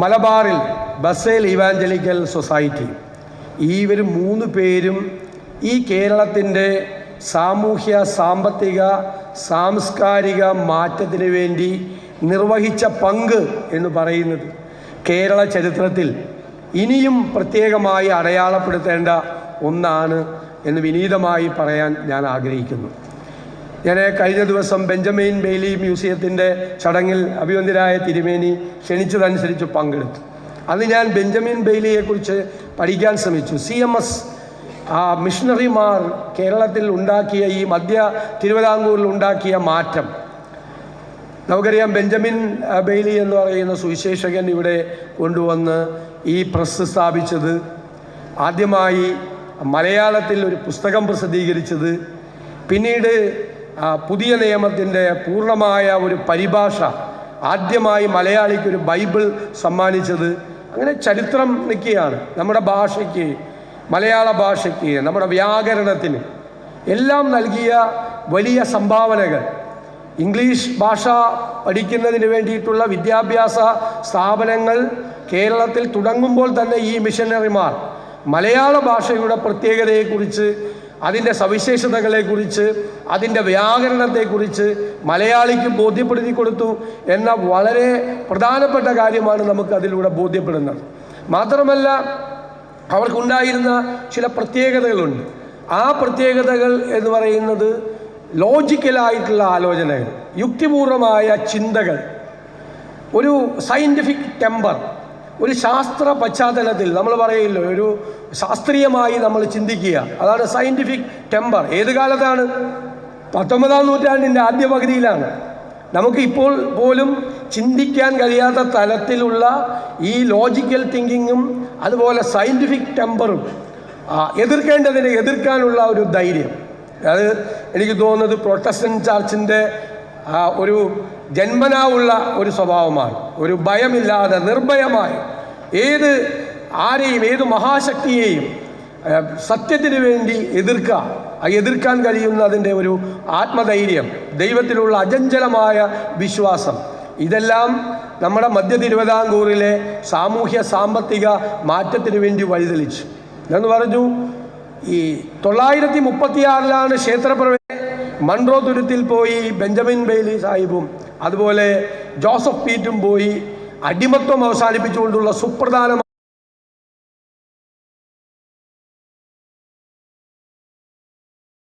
മലബാറിൽ ബസേൽ evangelical society. ഇവർ മൂന്ന് പേരും ഈ കേരളത്തിന്റെ സാമൂഹ്യ സാമ്പത്തിക സാംസ്കാരിക മാറ്റത്തിന് വേണ്ടി നിർവഹിച്ച പങ്ക് എന്ന് പറയുന്നത് കേരള ചരിത്രത്തിൽ ഇനിയും പ്രത്യേകമായി അടയാളപ്പെടുത്തേണ്ട ഒന്നാണ് എന്ന് വിനീതമായി പറയാൻ ഞാൻ ആഗ്രഹിക്കുന്നു. ഞാൻ കഴിഞ്ഞ ദിവസം ബെഞ്ചമിൻ ബെയ്ലി മ്യൂസിയത്തിന്റെ ചടങ്ങിൽ അഭിവന്ദരായ തിരുമേനി ക്ഷണിച്ചതനുസരിച്ച് പങ്കെടുത്തു. അന്ന് ഞാൻ ബെഞ്ചമിൻ ബെയ്ലിയെക്കുറിച്ച് പഠിക്കാൻ ശ്രമിച്ചു. സി എം എസ് ആ മിഷണറിമാർ കേരളത്തിൽ ഉണ്ടാക്കിയ ഈ മധ്യ തിരുവിതാംകൂറിൽ ഉണ്ടാക്കിയ മാറ്റം. നമുക്കറിയാം ബെഞ്ചമിൻ ബെയ്ലി എന്ന് പറയുന്ന സുവിശേഷകൻ ഇവിടെ കൊണ്ടുവന്ന് ഈ പ്രസ് സ്ഥാപിച്ചത് ആദ്യമായി മലയാളത്തിൽ ഒരു പുസ്തകം പ്രസിദ്ധീകരിച്ചത് പിന്നീട് പുതിയ നിയമത്തിന്റെ പൂർണമായ ഒരു പരിഭാഷ ആദ്യമായി മലയാളിക്ക് ഒരു ബൈബിൾ സമ്മാനിച്ചത് അങ്ങനെ ചരിത്രം നിൽക്കുകയാണ്. നമ്മുടെ ഭാഷയ്ക്ക് മലയാള ഭാഷയ്ക്ക് നമ്മുടെ വ്യാകരണത്തിന് എല്ലാം നൽകിയ വലിയ സംഭാവനകൾ. ഇംഗ്ലീഷ് ഭാഷ പഠിക്കുന്നതിന് വേണ്ടിയിട്ടുള്ള വിദ്യാഭ്യാസ സ്ഥാപനങ്ങൾ കേരളത്തിൽ തുടങ്ങുമ്പോൾ തന്നെ ഈ മിഷനറിമാർ മലയാള ഭാഷയുടെ പ്രത്യേകതയെക്കുറിച്ച് അതിന്റെ സവിശേഷതകളെക്കുറിച്ച് അതിന്റെ വ്യാകരണത്തെക്കുറിച്ച് മലയാളിക്ക് ബോധ്യപ്പെടുത്തി കൊടുത്തു എന്ന വളരെ പ്രധാനപ്പെട്ട കാര്യമാണ് നമുക്ക് അതിലൂടെ ബോധ്യപ്പെടുന്നത്. മാത്രമല്ല അവർക്കുണ്ടായിരുന്ന ചില പ്രത്യേകതകളുണ്ട്. ആ പ്രത്യേകതകൾ എന്ന് പറയുന്നത് ലോജിക്കലായിട്ടുള്ള ആലോചനകൾ യുക്തിപൂർവമായ ചിന്തകൾ. ഒരു സയന്റിഫിക് ടെമ്പർ ഒരു ശാസ്ത്ര പശ്ചാത്തലത്തിൽ നമ്മൾ പറയില്ലോ ഒരു ശാസ്ത്രീയമായി നമ്മൾ ചിന്തിക്കുക. അതാണ് സയന്റിഫിക് ടെമ്പർ ഏത് കാലത്താണ്? പത്തൊമ്പതാം നൂറ്റാണ്ടിന്റെ ആദ്യ പകുതിയിലാണ്. നമുക്ക് ഇപ്പോൾ പോലും ചിന്തിക്കാൻ കഴിയാത്ത തലത്തിലുള്ള ഈ ലോജിക്കൽ തിങ്കിങ്ങും അതുപോലെ സയന്റിഫിക് ടെമ്പറും എതിർക്കേണ്ടതിനെ എതിർക്കാനുള്ള ഒരു ധൈര്യം. അത് എനിക്ക് തോന്നുന്നത് പ്രൊട്ടസ്റ്റന്റ് ചർച്ചിന്റെ ഒരു ജന്മനാവുള്ള ഒരു സ്വഭാവമാണ്. ഒരു ഭയമില്ലാതെ നിർഭയമായി ഏത് ആരെയും ഏത് മഹാശക്തിയെയും സത്യത്തിന് വേണ്ടി എതിർക്കുക. എതിർക്കാൻ കഴിയുന്നതിന്റെ ഒരു ആത്മധൈര്യം ദൈവത്തിലുള്ള അജഞ്ചലമായ വിശ്വാസം. ഇതെല്ലാം നമ്മുടെ മധ്യ തിരുവിതാംകൂറിലെ സാമൂഹ്യ സാമ്പത്തിക മാറ്റത്തിന് വേണ്ടി വഴിതെളിച്ചു. എന്ന് പറഞ്ഞു ഈ തൊള്ളായിരത്തി മുപ്പത്തിയാറിലാണ് ക്ഷേത്രപ്രവേ മൺറോ തുരുത്തിൽ പോയി ബെഞ്ചമിൻ ബെയ്ലി സാഹിബും അതുപോലെ ജോസഫ് പീറ്റും പോയി അടിമത്വം അവസാനിപ്പിച്ചുകൊണ്ടുള്ള സുപ്രധാന